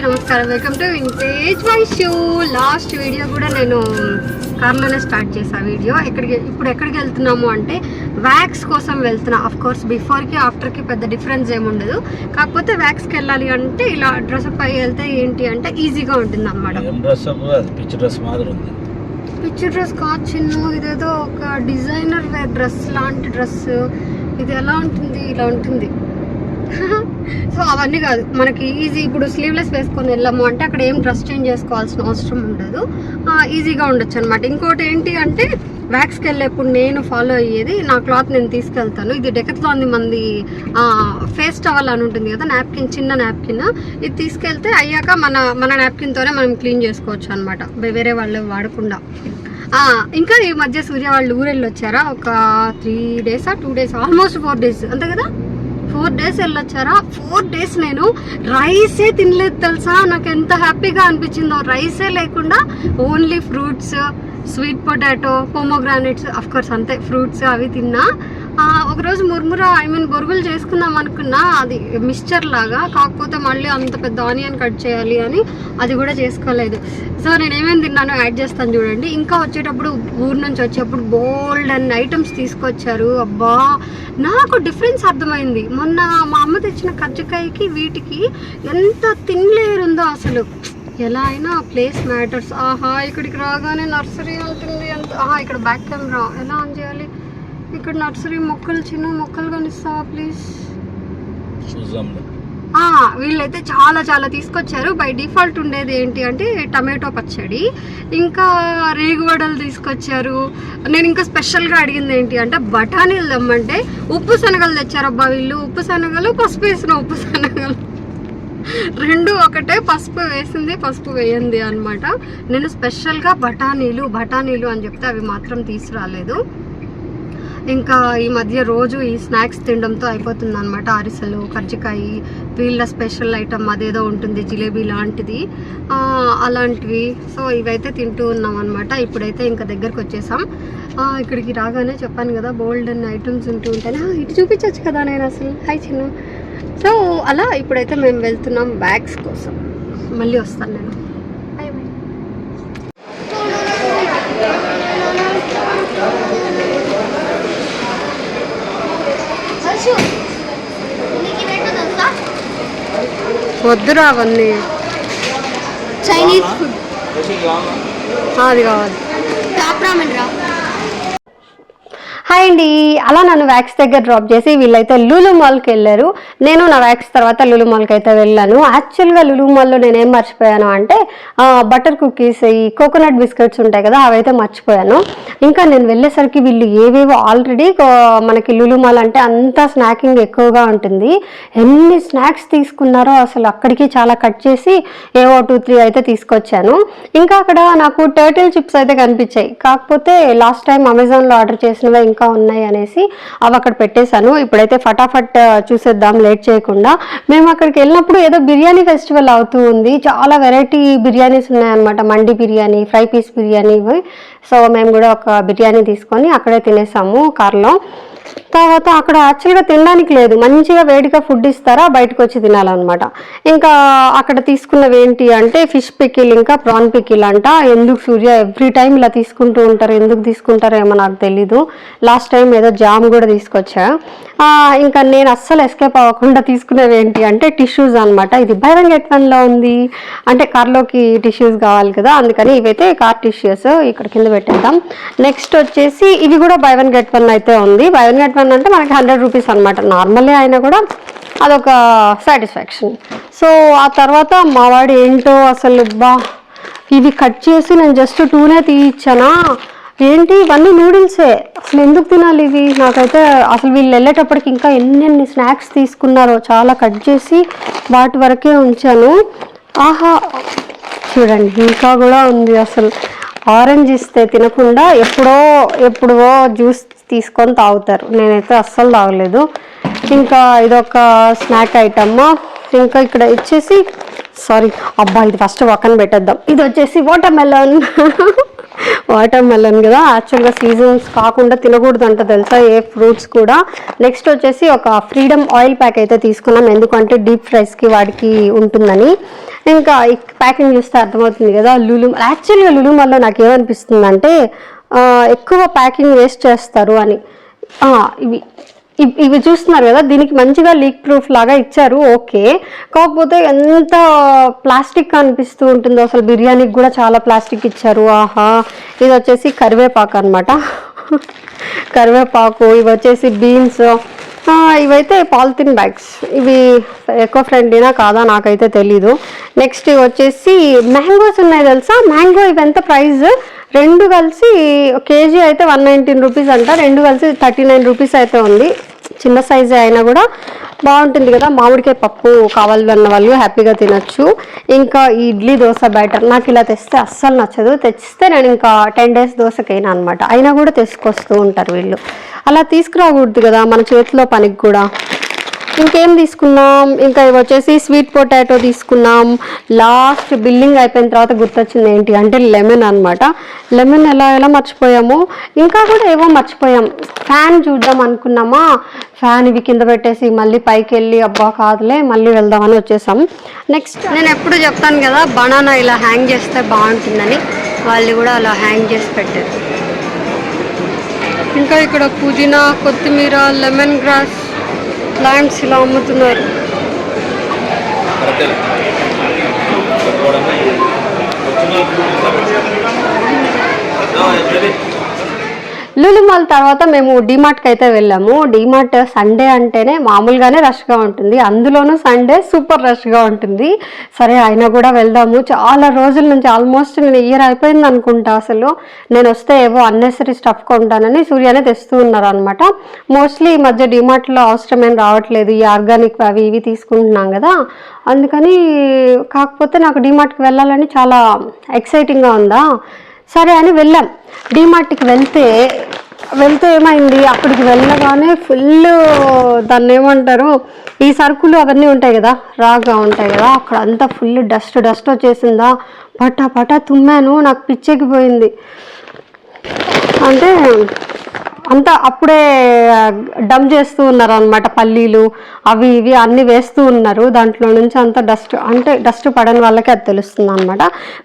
అందరికీ నమస్కారం. Welcome to vintage my shoe last video కూడా నేను కార్లోనే స్టార్ట్ చేసా వీడియో ఎక్కడికి ఇప్పుడు ఎక్కడికి వెళ్తున్నాము అంటే వ్యాక్స్ కోసం వెళ్తున్నా. అఫ్ కోర్స్ బిఫోర్కి ఆఫ్టర్కి పెద్ద డిఫరెన్స్ ఏముండదు కాకపోతే వ్యాక్స్కి వెళ్ళాలి అంటే ఇలా డ్రెస్అప్ అయ్యి వెళ్తే ఏంటి అంటే ఈజీగా ఉంటుంది అనమాట పిచ్చి డ్రెస్ మాదిరి ఉంది. పిచ్చి డ్రెస్ కాదు చిన్ను. ఇదేదో ఒక డిజైనర్ వేర్ డ్రెస్ లాంటి డ్రెస్ ఇది ఎలా ఉంటుంది? ఇలా ఉంటుంది. సో అవన్నీ కాదు. మనకి ఈజీ ఇప్పుడు స్లీవ్లెస్ వేసుకొని వెళ్ళాము అంటే అక్కడ ఏం డ్రెస్ చేంజ్ చేసుకోవాల్సిన అవసరం ఉండదు. ఈజీగా ఉండొచ్చు అనమాట ఇంకోటి ఏంటి అంటే వ్యాక్స్కి వెళ్ళేప్పుడు నేను ఫాలో అయ్యేది నా క్లాత్ నేను తీసుకెళ్తాను. ఇది డెకత్లాంది మంది ఫేస్ టవల్ అని ఉంటుంది కదా నాప్కిన్ చిన్న నాప్కిన్ ఇది తీసుకెళ్తే అయ్యాక మన మన నాప్కిన్తోనే మనం క్లీన్ చేసుకోవచ్చు అనమాట వేరే వాళ్ళు వాడకుండా. ఇంకా ఈ మధ్య సూర్య వాళ్ళు ఊరెళ్ళి వచ్చారా ఒక త్రీ డేసా two days almost four days అంతే కదా? ఫోర్ డేస్ వెళ్ళొచ్చారా? ఫోర్ డేస్ నేను రైసే తినలేదు తెలుసా? నాకు ఎంత హ్యాపీగా అనిపించిందో. రైసే లేకుండా only fruits sweet potato pomegranates of course అంతే. ఫ్రూట్స్ అవి తిన్నా. ఒకరోజు ముర్ముర ఐ మీన్ బొరుగులు చేసుకుందాం అనుకున్నా. అది మిక్స్చర్ లాగా కాకపోతే మళ్ళీ అంత పెద్ద ఆనియన్ కట్ చేయాలి అని అది కూడా చేసుకోలేదు. సో నేను ఏమేమి తిన్నానో యాడ్ చేస్తాను చూడండి. ఇంకా వచ్చేటప్పుడు ఊరు నుంచి వచ్చేటప్పుడు బోల్డ్ అండ్ ఐటమ్స్ తీసుకొచ్చారు. అబ్బా! నాకు డిఫరెన్స్ అర్థమైంది. మొన్న మా అమ్మ తెచ్చిన కజ్జికాయకి వీటికి ఎంత తినలేరు ఉందో అసలు. ఎలా అయినా ప్లేస్ మ్యాటర్స్ ఆహా! ఇక్కడికి రాగానే నర్సరీ ఉంటుంది అంత ఆహా! ఇక్కడ బ్యాక్ కెమెరా ఎలా ఆన్ చేయాలి? ఇక్కడ నర్సరీ మొక్కలు చిన్న మొక్కలు కనిస్తావా ప్లీజ్? వీళ్ళైతే చాలా చాలా తీసుకొచ్చారు. బై డిఫాల్ట్ ఉండేది ఏంటి అంటే టమాటో పచ్చడి. ఇంకా రేగువడలు తీసుకొచ్చారు. నేను ఇంకా స్పెషల్గా అడిగింది ఏంటి అంటే బఠానీలు తెమ్మంటే ఉప్పు శనగలు తెచ్చారబ్బా వీళ్ళు. ఉప్పు శనగలు పసుపు వేసిన ఉప్పు శనగలు. రెండు ఒకటే పసుపు వేసింది పసుపు వేయండి అనమాట నేను స్పెషల్గా బఠానీలు బఠానీలు అని చెప్తే అవి మాత్రం తీసుకురాలేదు. ఇంకా ఈ మధ్య రోజు ఈ స్నాక్స్ తినడంతో అయిపోతుంది అనమాట అరిసెలు కర్జికాయ వీళ్ళ స్పెషల్ ఐటమ్ అదేదో ఉంటుంది జిలేబీ లాంటిది. అలాంటివి. సో ఇవైతే తింటూ ఉన్నాం అనమాట ఇప్పుడైతే ఇంకా దగ్గరకు వచ్చేసాం. ఇక్కడికి రాగానే చెప్పాను కదా బోల్డ్ అన్న ఐటమ్స్ ఉంటూ ఉంటాయి. ఇటు చూపించవచ్చు కదా నేను అసలు. హై చిన్న. సో అలా ఇప్పుడైతే మేము వెళ్తున్నాం బ్యాగ్స్ కోసం. మళ్ళీ వస్తాను నేను. వద్దురా అవన్నీ. చైనీస్ ఫుడ్ అది కావాలి. టాప్ రామన్ రా. హాయ్ అండి. అలా నన్ను వ్యాక్స్ దగ్గర డ్రాప్ చేసి వీళ్ళైతే లులు మాల్కి వెళ్ళారు. నేను నా వ్యాక్స్ తర్వాత లులు మాల్కి అయితే వెళ్ళాను. యాక్చువల్గా లులు మాల్లో నేను ఏం మర్చిపోయాను అంటే బటర్ కుకీస్ ఈ కోకోనట్ బిస్కెట్స్ ఉంటాయి కదా అవైతే మర్చిపోయాను. ఇంకా నేను వెళ్ళేసరికి వీళ్ళు ఏవేవో ఆల్రెడీ మనకి లులు మాల్ అంటే అంతా స్నాకింగ్ ఎక్కువగా ఉంటుంది. ఎన్ని స్నాక్స్ తీసుకున్నారో అసలు అక్కడికి చాలా కట్ చేసి ఏవో టూ త్రీ అయితే తీసుకొచ్చాను. ఇంకా అక్కడ నాకు టర్టిల్ చిప్స్ అయితే కనిపించాయి. కాకపోతే లాస్ట్ టైం అమెజాన్లో ఆర్డర్ చేసినవే ఇంకా ఉన్నాయి అనేసి అవి అక్కడ పెట్టేశాను. ఇప్పుడైతే ఫటాఫట్ చూసేద్దాం లేట్ చేయకుండా. మేము అక్కడికి వెళ్ళినప్పుడు ఏదో బిర్యానీ ఫెస్టివల్ అవుతూ ఉంది. చాలా వెరైటీ బిర్యానీస్ ఉన్నాయన్నమాట. మండి బిర్యానీ ఫ్రై పీస్ బిర్యానీ ఇవి. సో మేము కూడా ఒక బిర్యానీ తీసుకొని అక్కడే తినేసాము కార్లో. తర్వాత అక్కడ యాక్చువల్గా తినడానికి లేదు. మంచిగా వేడిగా ఫుడ్ ఇస్తారా? బయటకు వచ్చి తినాలన్నమాట. ఇంకా అక్కడ తీసుకున్నవి ఏంటి అంటే ఫిష్ పికిల్ ఇంకా ప్రాన్ పికిల్ అంట. ఎందుకు సూర్య? ఎవ్రీ టైం ఇలా తీసుకుంటూ ఉంటారు. ఎందుకు తీసుకుంటారో ఏమో నాకు తెలీదు. లాస్ట్ టైం ఏదో జామ్ కూడా తీసుకొచ్చా. ఇంకా నేను అస్సలు ఎస్కేప్ అవ్వకుండా తీసుకునేవి ఏంటి అంటే టిష్యూస్ అన్నమాట. ఇది బై వన్ గెట్ వన్లో ఉంది. అంటే కార్లోకి టిష్యూస్ కావాలి కదా. అందుకని ఇవైతే కార్ టిష్యూస్ ఇక్కడ కింద పెట్టేద్దాం. నెక్స్ట్ వచ్చేసి ఇవి కూడా బై వన్ గెట్ వన్ అయితే ఉంది. బై వన్ గెట్ వన్ అంటే మనకి హండ్రెడ్ రూపీస్ అనమాట నార్మలే అయినా కూడా అదొక సాటిస్ఫాక్షన్. సో ఆ తర్వాత మావాడు ఏంటో అసలు బా ఇవి కట్ చేసి నేను జస్ట్ టూనే తీయించానా ఏంటి? ఇవన్నీ నూడిల్సే. అసలు ఎందుకు తినాలి ఇవి? నాకైతే అసలు వీళ్ళు వెళ్ళేటప్పటికి ఇంకా ఎన్ని ఎన్ని స్నాక్స్ తీసుకున్నారో చాలా కట్ చేసి వాటి వరకే ఉంచాను. ఆహా! చూడండి ఇంకా కూడా ఉంది అసలు. ఆరెంజ్ ఇస్తే తినకుండా ఎప్పుడో ఎప్పుడో జ్యూస్ తీసుకొని తాగుతారు. నేనైతే అస్సలు తాగలేదు. ఇంకా ఇదొక స్నాక్ ఐటమ్. ఇంకా ఇక్కడ వచ్చేసి సారీ అబ్బా ఇది ఫస్ట్ పక్కన పెట్టేద్దాం. ఇది వచ్చేసి వాటర్ మెలన్ వాటర్ మెలన్ కదా. యాక్చువల్గా సీజన్స్ కాకుండా తినకూడదు అంట తెలుసా ఏ ఫ్రూట్స్ కూడా. నెక్స్ట్ వచ్చేసి ఒక ఫ్రీడమ్ ఆయిల్ ప్యాక్ అయితే తీసుకున్నాం. ఎందుకంటే డీప్ ఫ్రైస్కి వాడికి ఉంటుందని. ఇంకా ఈ ప్యాకింగ్ చూస్తే అర్థమవుతుంది కదా లులు యాక్చువల్గా లులు వల్ల నాకు ఏమనిపిస్తుంది అంటే ఎక్కువ ప్యాకింగ్ వేస్ట్ చేస్తారు అని. ఇవి ఇవి చూస్తున్నారు కదా దీనికి మంచిగా లీక్ ప్రూఫ్ లాగా ఇచ్చారు ఓకే. కాకపోతే ఎంత ప్లాస్టిక్ అనిపిస్తూ ఉంటుందో అసలు బిర్యానీకి కూడా చాలా ప్లాస్టిక్ ఇచ్చారు ఆహా. ఇది వచ్చేసి కరివేపాకు అనమాట కరివేపాకు ఇవి వచ్చేసి బీన్స్ ఇవైతే పాలిథిన్ బ్యాగ్స్. ఇవి ఎక్కువ ఫ్రెండ్లీనా కాదా నాకైతే తెలీదు. నెక్స్ట్ వచ్చేసి మ్యాంగోస్ ఉన్నాయి తెలుసా? మ్యాంగో ఇవి ఎంత ప్రైస్ రెండు కలిసి కేజీ అయితే వన్ నైన్టీన్ రూపీస్ అంట. రెండు కలిసి థర్టీ నైన్ రూపీస్ అయితే ఉంది. చిన్న సైజే అయినా కూడా బాగుంటుంది కదా. మామిడికాయ పప్పు కావాలన్న వాళ్ళు హ్యాపీగా తినచ్చు. ఇంకా ఇడ్లీ దోశ బ్యాటర్ నాకు ఇలా తెస్తే అస్సలు నచ్చదు. తెచ్చిస్తే నేను ఇంకా టెన్ డేస్ దోశకైనా అనమాట అయినా కూడా తీసుకొస్తూ ఉంటారు వీళ్ళు. అలా తీసుకురాకూడదు కదా మన చేతిలో పనికి కూడా. ఇంకేం తీసుకున్నాం? ఇంకా ఇవి వచ్చేసి స్వీట్ పొటాటో తీసుకున్నాం. లాస్ట్ బిల్లింగ్ అయిపోయిన తర్వాత గుర్తొచ్చింది ఏంటి అంటే లెమన్ అనమాట లెమన్ ఎలా ఎలా మర్చిపోయాము? ఇంకా కూడా ఏవో మర్చిపోయాం. ఫ్యాన్ చూద్దాం అనుకున్నామా? ఫ్యాన్ ఇవి కింద పెట్టేసి మళ్ళీ పైకి వెళ్ళి అబ్బా కాదులే మళ్ళీ వెళ్దామని వచ్చేసాం. నెక్స్ట్ నేను ఎప్పుడు చెప్తాను కదా బనానా ఇలా హ్యాంగ్ చేస్తే బాగుంటుందని. వాళ్ళు కూడా అలా హ్యాంగ్ చేసి పెట్టారు. ఇంకా ఇక్కడ పుదీనా కొత్తిమీర లెమన్ గ్రాస్ ప్లాంట్స్ ఇలా అమ్ముతున్నారు లులు మాల్ తర్వాత మేము డిమార్ట్కి అయితే వెళ్ళాము. డిమార్ట్ సండే అంటేనే మామూలుగానే రష్గా ఉంటుంది. అందులోనూ సండే సూపర్ రష్గా ఉంటుంది. సరే అయినా కూడా వెళ్దాము. చాలా రోజుల నుంచి ఆల్మోస్ట్ నేను ఇయర్ అయిపోయింది అనుకుంటా అసలు. నేను వస్తే ఏవో అన్నెసరీ స్టఫ్ కొంటానని సూర్యనే తెస్తూ ఉన్నారు అనమాట మోస్ట్లీ ఈ మధ్య డిమార్ట్లో అవసరమేం రావట్లేదు. ఈ ఆర్గానిక్ అవి ఇవి తీసుకుంటున్నాం కదా. అందుకని కాకపోతే నాకు డిమార్ట్కి వెళ్ళాలని చాలా ఎక్సైటింగ్గా ఉందా? సరే అని వెళ్ళాం. డిమార్ట్కి వెళ్తే వెళ్తే ఏమైంది? అక్కడికి వెళ్ళగానే ఫుల్ దాన్ని ఏమంటారు? ఈ సరుకులు అవన్నీ ఉంటాయి కదా రాగా ఉంటాయి కదా అక్కడ అంతా ఫుల్ డస్ట్ డస్ట్ వచ్చేసిందా? పటా పటా తుమ్మాను నాకు పిచ్చెక్కిపోయింది. అంటే అంతా అప్పుడే డమ్ చేస్తూ ఉన్నారు అనమాట పల్లీలు అవి ఇవి అన్నీ వేస్తూ ఉన్నారు. దాంట్లో నుంచి అంత డస్ట్ అంటే డస్ట్ పడని వాళ్ళకి అది తెలుస్తుంది అనమాట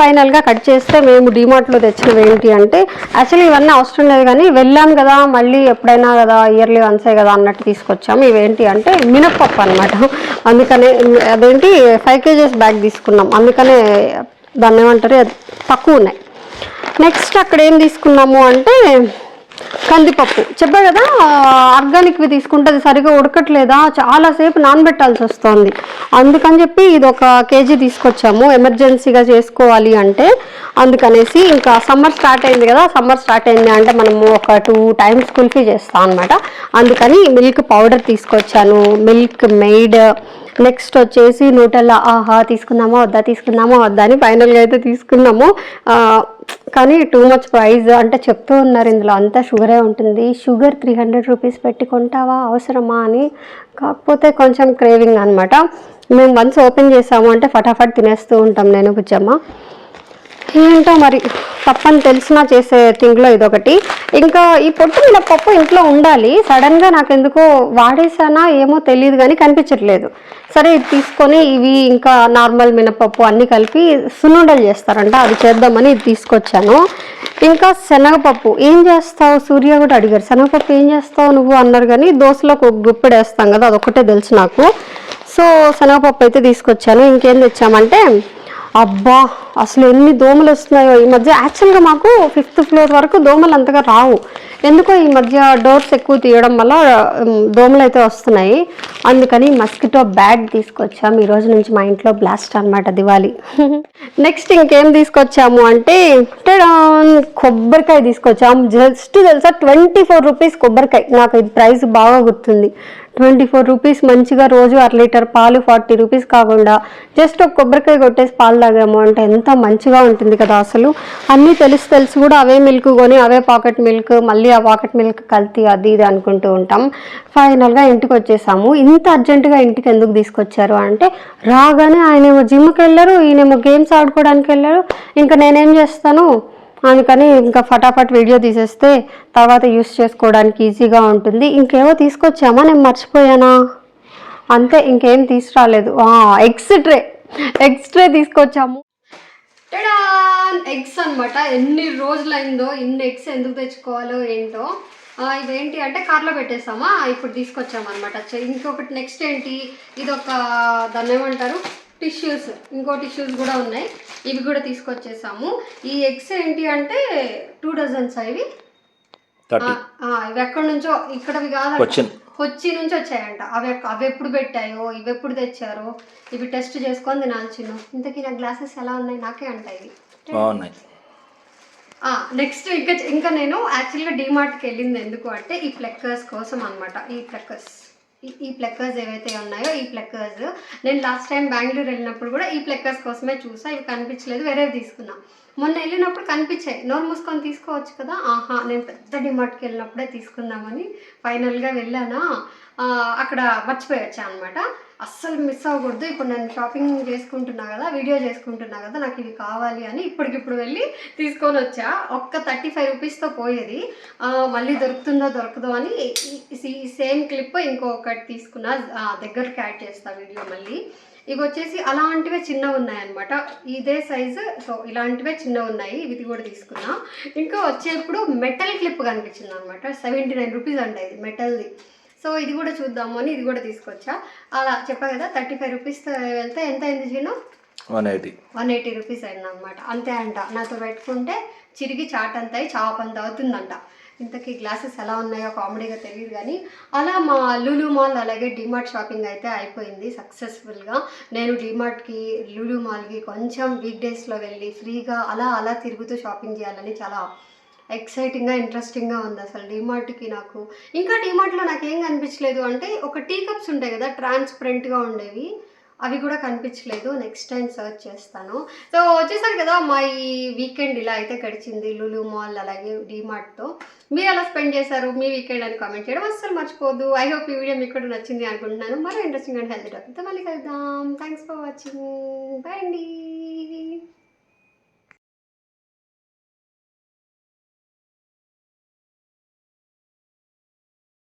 ఫైనల్గా కట్ చేస్తే మేము డిమార్ట్లో తెచ్చినవి ఏంటి అంటే యాక్చువల్లీ ఇవన్నీ అవసరం లేదు కానీ వెళ్ళాం కదా మళ్ళీ ఎప్పుడైనా కదా ఇయర్లీ వన్సే కదా అన్నట్టు తీసుకొచ్చాము. ఇవేంటి అంటే మినప్పప్పు అనమాట అందుకనే అదేంటి ఫైవ్ కేజెస్ బ్యాగ్ తీసుకున్నాం. అందుకనే దాన్ని ఏమంటారు అది తక్కువ ఉన్నాయి. నెక్స్ట్ అక్కడ ఏం తీసుకున్నాము అంటే కందిపప్పు. చెప్పా కదా ఆర్గానిక్వి తీసుకుంటే అది సరిగా ఉడకట్లేదా? చాలాసేపు నానబెట్టాల్సి వస్తుంది. అందుకని చెప్పి ఇది ఒక కేజీ తీసుకొచ్చాము. ఎమర్జెన్సీగా చేసుకోవాలి అంటే. అందుకనేసి ఇంకా సమ్మర్ స్టార్ట్ అయింది కదా సమ్మర్ స్టార్ట్ అయింది అంటే మనము ఒక టూ టైమ్స్ కుల్ఫీ చేస్తాం అనమాట అందుకని మిల్క్ పౌడర్ తీసుకొచ్చాను. మిల్క్ మెయిడ్ నెక్స్ట్ వచ్చేసి నూటెల్లా ఆహా తీసుకుందామా వద్దా తీసుకుందామా వద్దా అని ఫైనల్గా అయితే తీసుకున్నాము. కానీ టూ మచ్ ప్రైస్ అంటే చెప్తూ ఉన్నారు ఇందులో అంతా షుగరే ఉంటుంది. షుగర్ త్రీ హండ్రెడ్ రూపీస్ పెట్టి కొంటావా అవసరమా అని? కాకపోతే కొంచెం క్రేవింగ్ అనమాట మేము వన్స్ ఓపెన్ చేసాము అంటే ఫటాఫట్ తినేస్తూ ఉంటాం నేను బుజ్జమ్మ. ఏంటో మరి తప్పని తెలిసినా చేసే థింగ్లో ఇదొకటి. ఇంకా ఈ పొట్టు మినపప్పు ఇంట్లో ఉండాలి. సడన్గా నాకు ఎందుకో వాడేసానా ఏమో తెలియదు కానీ కనిపించట్లేదు. సరే ఇది తీసుకొని ఇవి ఇంకా నార్మల్ మినపప్పు అన్నీ కలిపి సున్నుండలు చేస్తారంట. అది చేద్దామని ఇది తీసుకొచ్చాను. ఇంకా శనగపప్పు. ఏం చేస్తావు? సూర్య కూడా అడిగారు. శనగపప్పు ఏం చేస్తావు నువ్వు? అన్నారు కానీ దోశలోకి ఒక గుప్పెడు వేస్తాం కదా అదొకటే తెలుసు నాకు. సో శనగపప్పు అయితే తీసుకొచ్చాను. ఇంకేం తెచ్చామంటే అబ్బా అసలు ఎన్ని దోమలు వస్తున్నాయో. ఈ మధ్య యాక్చువల్గా మాకు ఫిఫ్త్ ఫ్లోర్ వరకు దోమలు అంతగా రావు. ఎందుకో ఈ మధ్య డోర్స్ ఎక్కువ తీయడం వల్ల దోమలు అయితే వస్తున్నాయి. అందుకని మస్కిటో బ్యాగ్ తీసుకొచ్చాం. ఈ రోజు నుంచి మా ఇంట్లో బ్లాస్ట్ అనమాట దివాళీ. నెక్స్ట్ ఇంకేం తీసుకొచ్చాము అంటే కొబ్బరికాయ తీసుకొచ్చాం. జస్ట్ తెలుసా ట్వంటీ ఫోర్ రూపీస్ కొబ్బరికాయ. నాకు ఇది ప్రైస్ బాగా గుర్తుంది. ట్వంటీ ఫోర్ రూపీస్ మంచిగా రోజు అర లీటర్ పాలు ఫార్టీ రూపీస్ కాకుండా జస్ట్ ఒక కొబ్బరికాయ కొట్టేసి పాలు తాగాము అంటే ఎంత మంచిగా ఉంటుంది కదా అసలు. అన్నీ తెలిసి తెలిసి కూడా అవే మిల్క్ కొని అవే పాకెట్ మిల్క్ మళ్ళీ ఆ పాకెట్ మిల్క్ కల్తీ అది ఇది అనుకుంటూ ఉంటాం. ఫైనల్గా ఇంటికి వచ్చేసాము. ఇంత అర్జెంటుగా ఇంటికి ఎందుకు తీసుకొచ్చారు అంటే రాగానే ఆయనేమో జిమ్కి వెళ్ళారు ఈయనేమో గేమ్స్ ఆడుకోవడానికి వెళ్ళారు. ఇంకా నేనేం చేస్తాను? అందుకని ఇంకా ఫటాఫట్ వీడియో తీసేస్తే తర్వాత యూస్ చేసుకోవడానికి ఈజీగా ఉంటుంది. ఇంకేవో తీసుకొచ్చామా? నేను మర్చిపోయానా? అంతే ఇంకేం తీసుకురాలేదు. ఎగ్స్ ట్రే ఎగ్స్ ట్రే తీసుకొచ్చాము ఎగ్స్ అనమాట ఎన్ని రోజులైందో ఇన్ని ఎగ్స్ ఎందుకు తెచ్చుకోవాలో ఏంటో. ఇదేంటి అంటే కార్లో పెట్టేసామా? ఇప్పుడు తీసుకొచ్చామన్నమాట. చ- ఇంకొకటి నెక్స్ట్ ఏంటి? ఇది ఒక దాన్ని ఏమంటారు టిష్యూస్ ఇంకో టిష్యూస్ కూడా ఉన్నాయి. ఇవి కూడా తీసుకొచ్చేసాము. ఈ ఎగ్స్ ఏంటి అంటే టూ డజన్స్ ఇవి? ఇవి ఎక్కడి నుంచో ఇక్కడవి కాదు కొచ్చి నుంచి వచ్చాయంట. అవి అవి ఎప్పుడు పెట్టాయో ఇవి ఎప్పుడు తెచ్చారో ఇవి టెస్ట్ చేసుకొని తినాలి చిన్న. ఇంతకీ నా గ్లాసెస్ ఎలా ఉన్నాయి? నాకే అంట ఇవి. నెక్స్ట్ ఇంకా ఇంకా నేను యాక్చువల్గా డిమార్ట్కి వెళ్ళింది ఎందుకు అంటే ఈ ప్లెక్కర్స్ కోసం అనమాట ఈ ప్లెక్కర్స్. ఈ ప్లెక్కర్స్ ఏవైతే ఉన్నాయో ఈ ప్లెక్కర్స్. నేను లాస్ట్ టైం బెంగళూరు వెళ్ళినప్పుడు కూడా ఈ ప్లెక్కర్స్ కోసమే చూసా. ఇవి కనిపించలేదు వేరేవి తీసుకున్నా. మొన్న వెళ్ళినప్పుడు కనిపించాయి. నోరు మూసుకొని తీసుకోవచ్చు కదా? ఆహా నేను పెద్ద డిమార్ట్కి వెళ్ళినప్పుడే తీసుకుందామని ఫైనల్గా వెళ్ళానా? అక్కడ మర్చిపోయి వచ్చా అనమాట అస్సలు మిస్ అవ్వకూడదు. ఇప్పుడు నేను షాపింగ్ చేసుకుంటున్నా కదా వీడియో చేసుకుంటున్నా కదా నాకు ఇవి కావాలి అని ఇప్పటికిప్పుడు వెళ్ళి తీసుకొని వచ్చా. ఒక్క థర్టీ ఫైవ్ రూపీస్తో పోయేది. మళ్ళీ దొరుకుతుందో దొరకదో అని ఈ- సేమ్ క్లిప్ ఇంకొకటి తీసుకున్నా. దగ్గరకి యాడ్ చేస్తా వీడియో మళ్ళీ. ఇవి వచ్చేసి అలాంటివే చిన్నవి ఉన్నాయన్నమాట. ఇదే సైజు సో ఇలాంటివే చిన్నవి ఉన్నాయి. ఇవి కూడా తీసుకున్నా. ఇంకా వచ్చేప్పుడు మెటల్ క్లిప్ కనిపించింది అనమాట సెవెంటీ నైన్ రూపీస్ అంట ఇది మెటల్ది. సో ఇది కూడా చూద్దాము అని ఇది కూడా తీసుకొచ్చా. అలా చెప్పా కదా థర్టీ ఫైవ్ రూపీస్ వెళ్తే ఎంత అయింది జీను? One eighty. One eighty rupees అయింది అనమాట అంతే అంట. నాతో పెట్టుకుంటే చిరిగి చాట్ అంత అయి చాప్ అంత అవుతుందంట. ఇంతకీ గ్లాసెస్ ఎలా ఉన్నాయో కామెడీగా తెలియదు కానీ అలా మా లూలు మాల్ అలాగే డిమార్ట్ షాపింగ్ అయితే అయిపోయింది సక్సెస్ఫుల్గా. నేను డిమార్ట్కి లూలు మాల్కి కొంచెం వీక్ డేస్లో వెళ్ళి ఫ్రీగా అలా అలా తిరుగుతూ షాపింగ్ చేయాలని చాలా ఎక్సైటింగ్గా ఇంట్రెస్టింగ్గా ఉంది అసలు డిమార్ట్కి నాకు. ఇంకా డిమార్ట్లో నాకు ఏం కనిపించలేదు అంటే ఒక టీ కప్స్ ఉంటాయి కదా ట్రాన్స్పరెంట్గా ఉండేవి. అవి కూడా కనిపించలేదు. నెక్స్ట్ టైం సర్చ్ చేస్తాను. సో వచ్చేసారు కదా మా ఈ వీకెండ్ ఇలా అయితే గడిచింది లులు మాల్ అలాగే డీమార్ట్తో. మీరు ఎలా స్పెండ్ చేశారు? మీ వీకెండ్ అని కామెంట్ చేయడం అస్సలు మర్చిపోదు ఐ హోప్ ఈ వీడియో మీకు కూడా నచ్చింది అనుకుంటున్నాను. మరో ఇంట్రెస్టింగ్ అండ్ హెల్త్ టాపిక్తో మళ్ళీ కలుద్దాం. Thanks for watching. బాయ్ అండి.